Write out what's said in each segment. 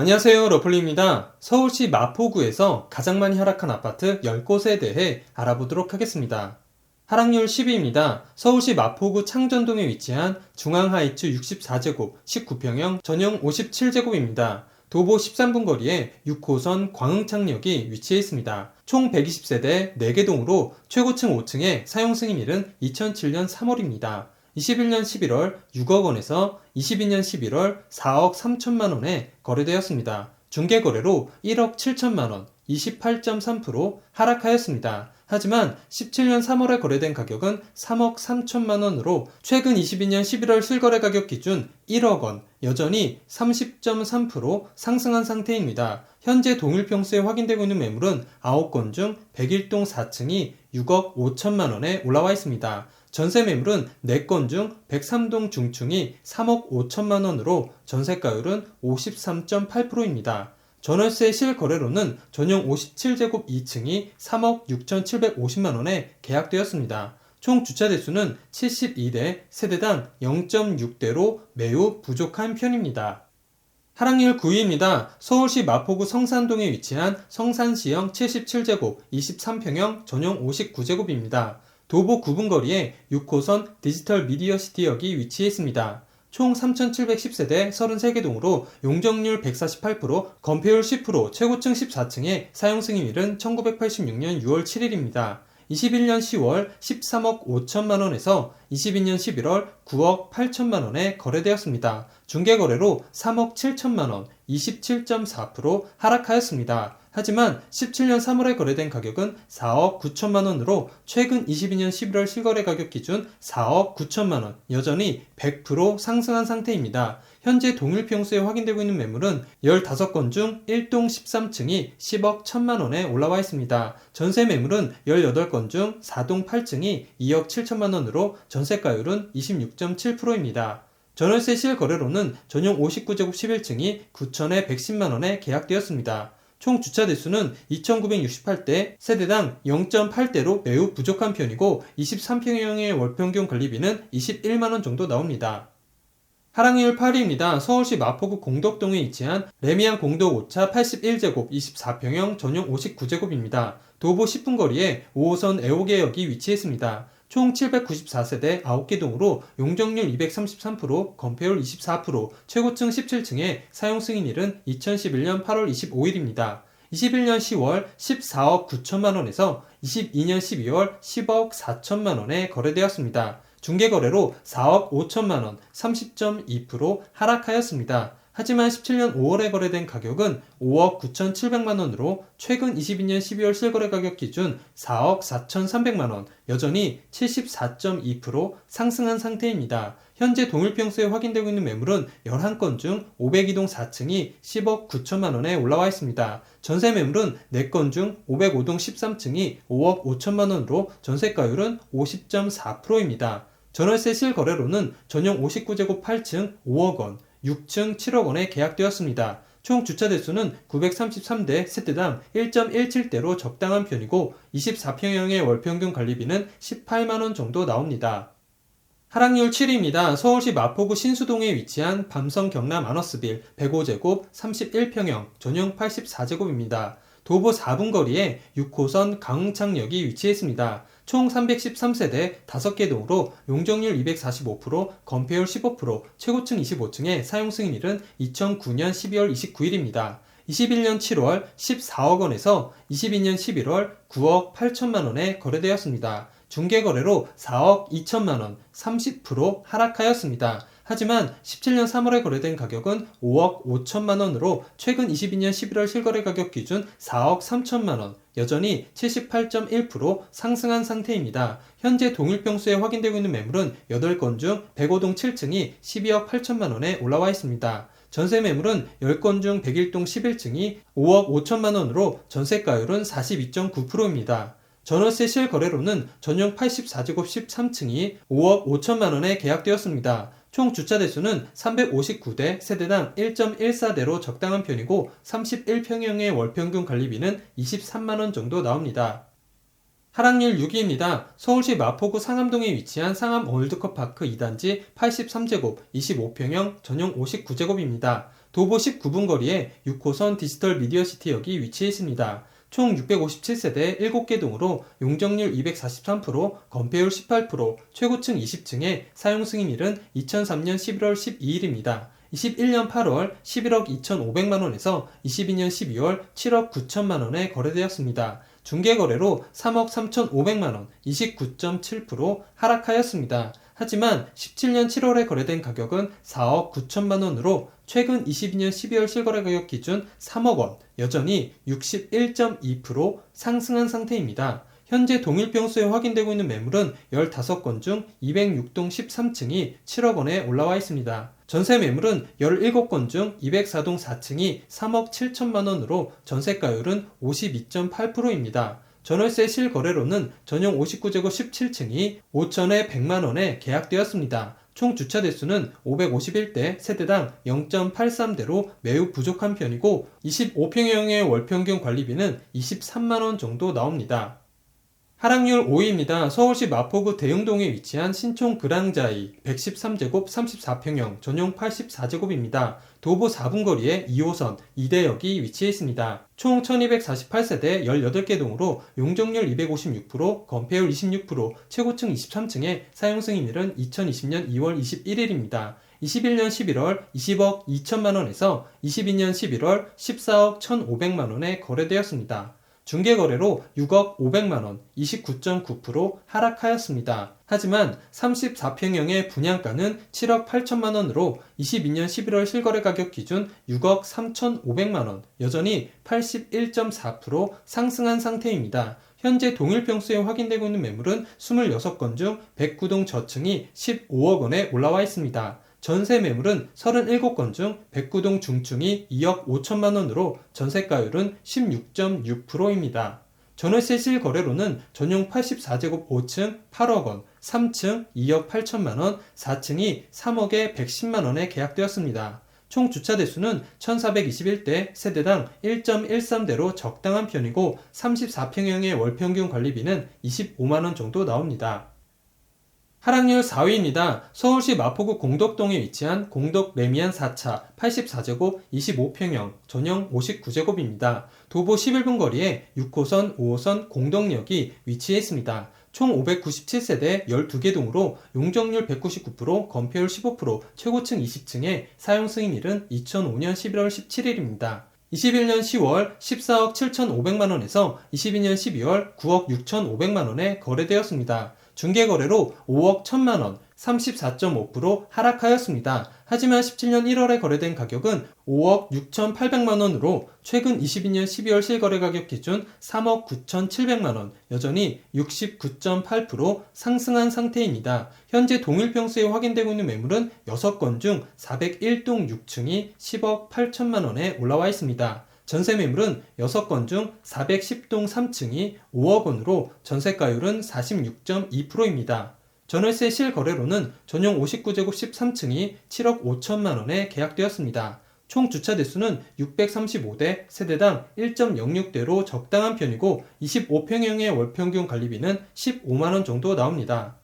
안녕하세요. 러플리입니다. 서울시 마포구에서 가장 많이 하락한 아파트 10곳에 대해 알아보도록 하겠습니다. 하락률 10위입니다. 서울시 마포구 창전동에 위치한 중앙하이츠 64제곱 19평형 전용 57제곱입니다. 도보 13분 거리에 6호선 광흥창역이 위치해 있습니다. 총 120세대 4개 동으로 최고층 5층에 사용 승인 일은 2007년 3월입니다. 21년 11월 6억 원에서 22년 11월 4억 3천만 원에 거래되었습니다. 중개 거래로 1억 7천만 원, 28.3% 하락하였습니다. 하지만 17년 3월에 거래된 가격은 3억 3천만 원으로 최근 22년 11월 실거래 가격 기준 1억 원, 여전히 30.3% 상승한 상태입니다. 현재 동일 평수에 확인되고 있는 매물은 9건 중 101동 4층이 6억 5천만 원에 올라와 있습니다. 전세 매물은 4건 중 103동 중층이 3억 5천만 원으로 전세가율은 53.8%입니다. 전월세 실거래로는 전용 57제곱 2층이 3억 6,750만 원에 계약되었습니다. 총 주차 대수는 72대, 세대당 0.6대로 매우 부족한 편입니다. 하락률 9위입니다. 서울시 마포구 성산동에 위치한 성산시형 77제곱 23평형 전용 59제곱입니다. 도보 9분 거리에 6호선 디지털 미디어 시티역이 위치해 있습니다. 총 3,710세대 33개 동으로 용적률 148%, 건폐율 10%, 최고층 14층에 사용 승인일은 1986년 6월 7일입니다. 21년 10월 13억 5천만 원에서 22년 11월 9억 8천만 원에 거래되었습니다. 중개 거래로 3억 7천만 원, 27.4% 하락하였습니다. 하지만 17년 3월에 거래된 가격은 4억 9천만 원으로 최근 22년 11월 실거래 가격 기준 4억 9천만 원, 여전히 100% 상승한 상태입니다. 현재 동일 평수에 확인되고 있는 매물은 15건 중 1동 13층이 10억 1천만 원에 올라와 있습니다. 전세 매물은 18건 중 4동 8층이 2억 7천만 원으로 전세가율은 26.7%입니다. 전월세 실거래로는 전용 59제곱 11층이 9천에 110만 원에 계약되었습니다. 총 주차 대수는 2,968대, 세대당 0.8대로 매우 부족한 편이고 23평형의 월평균 관리비는 21만원 정도 나옵니다. 하락률 8위입니다. 서울시 마포구 공덕동에 위치한 레미안 공덕 5차 81제곱 24평형 전용 59제곱입니다. 도보 10분 거리에 5호선 애호개역이 위치했습니다. 총 794세대 9개 동으로 용적률 233%, 건폐율 24%, 최고층 17층에 사용 승인일은 2011년 8월 25일입니다. 21년 10월 14억 9천만 원에서 22년 12월 10억 4천만 원에 거래되었습니다. 중개거래로 4억 5천만 원, 30.2% 하락하였습니다. 하지만 17년 5월에 거래된 가격은 5억 9,700만 원으로 최근 22년 12월 실거래 가격 기준 4억 4,300만 원, 여전히 74.2% 상승한 상태입니다. 현재 동일평수에 확인되고 있는 매물은 11건 중 502동 4층이 10억 9천만 원에 올라와 있습니다. 전세 매물은 4건 중 505동 13층이 5억 5천만 원으로 전세가율은 50.4%입니다. 전월세 실거래로는 전용 59제곱 8층 5억 원, 6층 7억 원에 계약되었습니다. 총 주차 대수는 933대 세대당 1.17대로 적당한 편이고 24평형의 월평균 관리비는 18만원 정도 나옵니다. 하락률 7위입니다. 서울시 마포구 신수동에 위치한 밤성 경남 아너스빌 105제곱 31평형 전용 84제곱입니다. 도보 4분 거리에 6호선 강흥창역이 위치했습니다. 총 313세대 5개 동으로 용적률 245%, 건폐율 15%, 최고층 25층에 사용 승인일은 2009년 12월 29일입니다. 21년 7월 14억 원에서 22년 11월 9억 8천만 원에 거래되었습니다. 중개거래로 4억 2천만 원, 30% 하락하였습니다. 하지만 17년 3월에 거래된 가격은 5억 5천만 원으로 최근 22년 11월 실거래 가격 기준 4억 3천만 원, 여전히 78.1% 상승한 상태입니다. 현재 동일 평수에 확인되고 있는 매물은 8건 중 105동 7층이 12억 8천만 원에 올라와 있습니다. 전세 매물은 10건 중 101동 11층이 5억 5천만 원으로 전세가율은 42.9%입니다. 전월세 실거래로는 전용 84제곱 13층이 5억 5천만 원에 계약되었습니다. 총 주차 대수는 359대, 세대당 1.14대로 적당한 편이고 31평형의 월평균 관리비는 23만원 정도 나옵니다. 하락률 6위입니다. 서울시 마포구 상암동에 위치한 상암 월드컵파크 2단지 83제곱 25평형 전용 59제곱입니다. 도보 19분 거리에 6호선 디지털 미디어시티역이 위치해 있습니다. 총 657세대 7개 동으로 용적률 243%, 건폐율 18%, 최고층 20층에 사용 승인일은 2003년 11월 12일입니다. 21년 8월 11억 2,500만 원에서 22년 12월 7억 9천만 원에 거래되었습니다. 중개 거래로 3억 3,500만 원, 29.7% 하락하였습니다. 하지만 17년 7월에 거래된 가격은 4억 9천만 원으로 최근 22년 12월 실거래 가격 기준 3억 원, 여전히 61.2% 상승한 상태입니다. 현재 동일 평수에 확인되고 있는 매물은 15건 중 206동 13층이 7억 원에 올라와 있습니다. 전세 매물은 17건 중 204동 4층이 3억 7천만 원으로 전세가율은 52.8%입니다. 전월세 실거래로는 전용 59제곱 17층이 5천에 100만 원에 계약되었습니다. 총 주차 대수는 551대 세대당 0.83대로 매우 부족한 편이고 25평형의 월평균 관리비는 23만 원 정도 나옵니다. 하락률 5위입니다. 서울시 마포구 대흥동에 위치한 신촌 그랑자이 113제곱 34평형 전용 84제곱입니다. 도보 4분 거리에 2호선 2대역이 위치해 있습니다. 총 1248세대 18개 동으로 용적률 256%, 건폐율 26%, 최고층 23층에 사용 승인일은 2020년 2월 21일입니다. 21년 11월 20억 2천만 원에서 22년 11월 14억 1,500만 원에 거래되었습니다. 중개거래로 6억 500만 원, 29.9% 하락하였습니다. 하지만 34평형의 분양가는 7억 8천만 원으로 22년 11월 실거래 가격 기준 6억 3,500만 원, 여전히 81.4% 상승한 상태입니다. 현재 동일 평수에 확인되고 있는 매물은 26건 중 109동 저층이 15억 원에 올라와 있습니다. 전세 매물은 37건 중 109동 중층이 2억 5천만 원으로 전세가율은 16.6%입니다. 전월세 실거래로는 전용 84제곱 5층 8억 원, 3층 2억 8천만 원, 4층이 3억에 110만 원에 계약되었습니다. 총 주차 대수는 1421대 세대당 1.13대로 적당한 편이고 34평형의 월평균 관리비는 25만 원 정도 나옵니다. 하락률 4위입니다. 서울시 마포구 공덕동에 위치한 공덕 레미안 4차 84제곱 25평형 전용 59제곱입니다. 도보 11분 거리에 6호선, 5호선 공덕역이 위치해 있습니다. 총 597세대 12개 동으로 용적률 199%, 건폐율 15%, 최고층 20층에 사용 승인일은 2005년 11월 17일입니다. 21년 10월 14억 7,500만원에서 22년 12월 9억 6,500만원에 거래되었습니다. 중개거래로 5억 1천만 원, 34.5% 하락하였습니다. 하지만 17년 1월에 거래된 가격은 5억 6,800만 원으로 최근 22년 12월 실거래 가격 기준 3억 9,700만 원, 여전히 69.8% 상승한 상태입니다. 현재 동일 평수에 확인되고 있는 매물은 6건 중 401동 6층이 10억 8천만 원에 올라와 있습니다. 전세 매물은 6건 중 410동 3층이 5억 원으로 전세가율은 46.2%입니다. 전월세 실거래로는 전용 59제곱 13층이 7억 5천만 원에 계약되었습니다. 총 주차 대수는 635대, 세대당 1.06대로 적당한 편이고 25평형의 월평균 관리비는 15만 원 정도 나옵니다.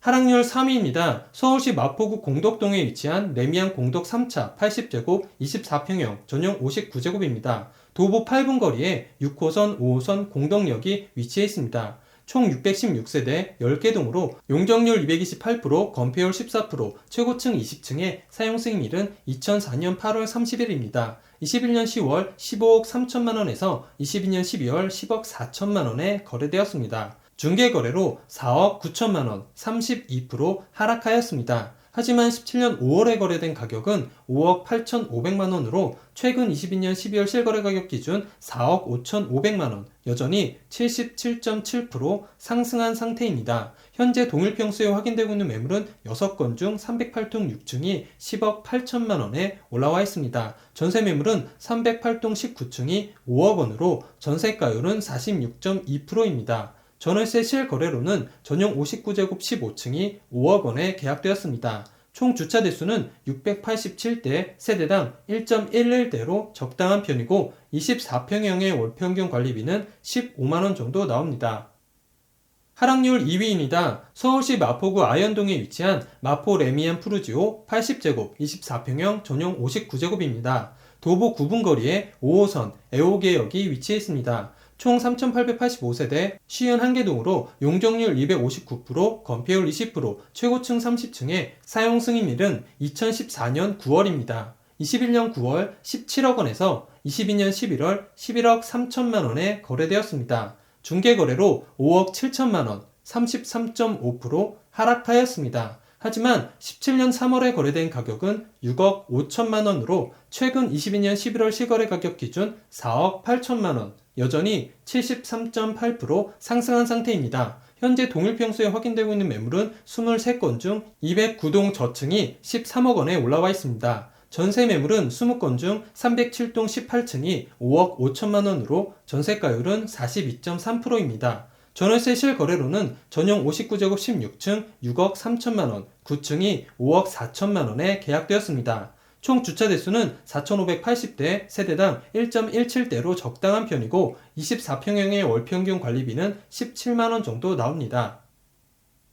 하락률 3위입니다. 서울시 마포구 공덕동에 위치한 레미안 공덕 3차 80제곱 24평형 전용 59제곱입니다. 도보 8분 거리에 6호선, 5호선 공덕역이 위치해 있습니다. 총 616세대 10개 동으로 용적률 228%, 건폐율 14%, 최고층 20층에 사용 승인일은 2004년 8월 30일입니다. 21년 10월 15억 3천만 원에서 22년 12월 10억 4천만 원에 거래되었습니다. 중개거래로 4억 9천만 원, 32% 하락하였습니다. 하지만 17년 5월에 거래된 가격은 5억 8천5백만 원으로 최근 22년 12월 실거래 가격 기준 4억 5천5백만 원, 여전히 77.7% 상승한 상태입니다. 현재 동일 평수에 확인되고 있는 매물은 6건 중 308동 6층이 10억 8천만 원에 올라와 있습니다. 전세 매물은 308동 19층이 5억 원으로 전세가율은 46.2%입니다. 전월세 실거래로는 전용 59제곱 15층이 5억 원에 계약되었습니다. 총 주차 대수는 687대 세대당 1.11대로 적당한 편이고 24평형의 월평균 관리비는 15만원 정도 나옵니다. 하락률 2위입니다. 서울시 마포구 아현동에 위치한 마포 레미안 푸르지오 80제곱 24평형 전용 59제곱입니다. 도보 9분 거리에 5호선 애호개역이 위치해 있습니다. 총 3,885세대 51개 동으로 용적률 259%, 건폐율 20%, 최고층 30층에 사용 승인일은 2014년 9월입니다. 21년 9월 17억 원에서 22년 11월 11억 3천만 원에 거래되었습니다. 중개거래로 5억 7천만 원, 33.5% 하락하였습니다. 하지만 17년 3월에 거래된 가격은 6억 5천만 원으로 최근 22년 11월 실거래 가격 기준 4억 8천만 원, 여전히 73.8% 상승한 상태입니다. 현재 동일 평수에 확인되고 있는 매물은 23건 중 209동 저층이 13억 원에 올라와 있습니다. 전세 매물은 20건 중 307동 18층이 5억 5천만 원으로 전세가율은 42.3%입니다. 전월세 실거래로는 전용 59제곱 16층 6억 3천만 원, 9층이 5억 4천만 원에 계약되었습니다. 총 주차 대수는 4,580대, 세대당 1.17대로 적당한 편이고 24평형의 월 평균 관리비는 17만 원 정도 나옵니다.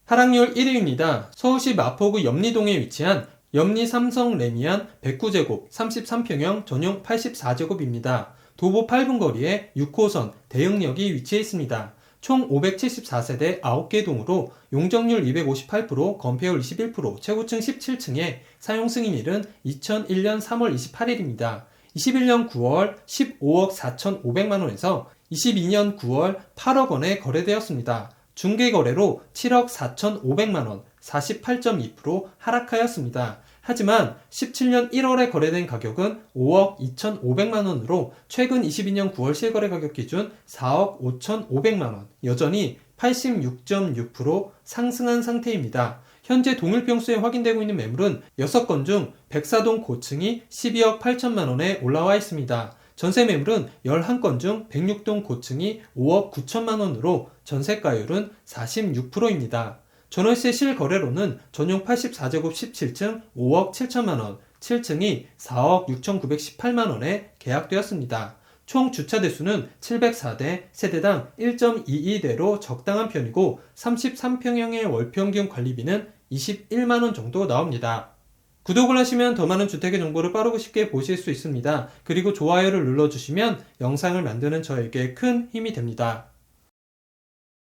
하락률 1위입니다. 서울시 마포구 염리동에 위치한 염리 삼성 레미안 109제곱 33평형 전용 84제곱입니다. 도보 8분 거리에 6호선 대흥역이 위치해 있습니다. 총 574세대 9개 동으로 용적률 258%, 건폐율 21%, 최고층 17층에 사용 승인일은 2001년 3월 28일입니다. 21년 9월 15억 4,500만 원에서 22년 9월 8억 원에 거래되었습니다. 중개 거래로 7억 4,500만 원, 48.2% 하락하였습니다. 하지만 17년 1월에 거래된 가격은 5억 2,500만 원으로 최근 22년 9월 실거래 가격 기준 4억 5,500만 원, 여전히 86.6% 상승한 상태입니다. 현재 동일 평수에 확인되고 있는 매물은 6건 중 백사동 고층이 12억 8천만 원에 올라와 있습니다. 전세 매물은 11건 중 106동 고층이 5억 9천만 원으로 전세가율은 46%입니다. 전월세 실거래로는 전용 84제곱 17층 5억 7천만 원, 7층이 4억 6,918만 원에 계약되었습니다. 총 주차 대수는 704대, 세대당 1.22대로 적당한 편이고 33평형의 월 평균 관리비는 21만 원 정도 나옵니다. 구독을 하시면 더 많은 주택의 정보를 빠르고 쉽게 보실 수 있습니다. 그리고 좋아요를 눌러주시면 영상을 만드는 저에게 큰 힘이 됩니다.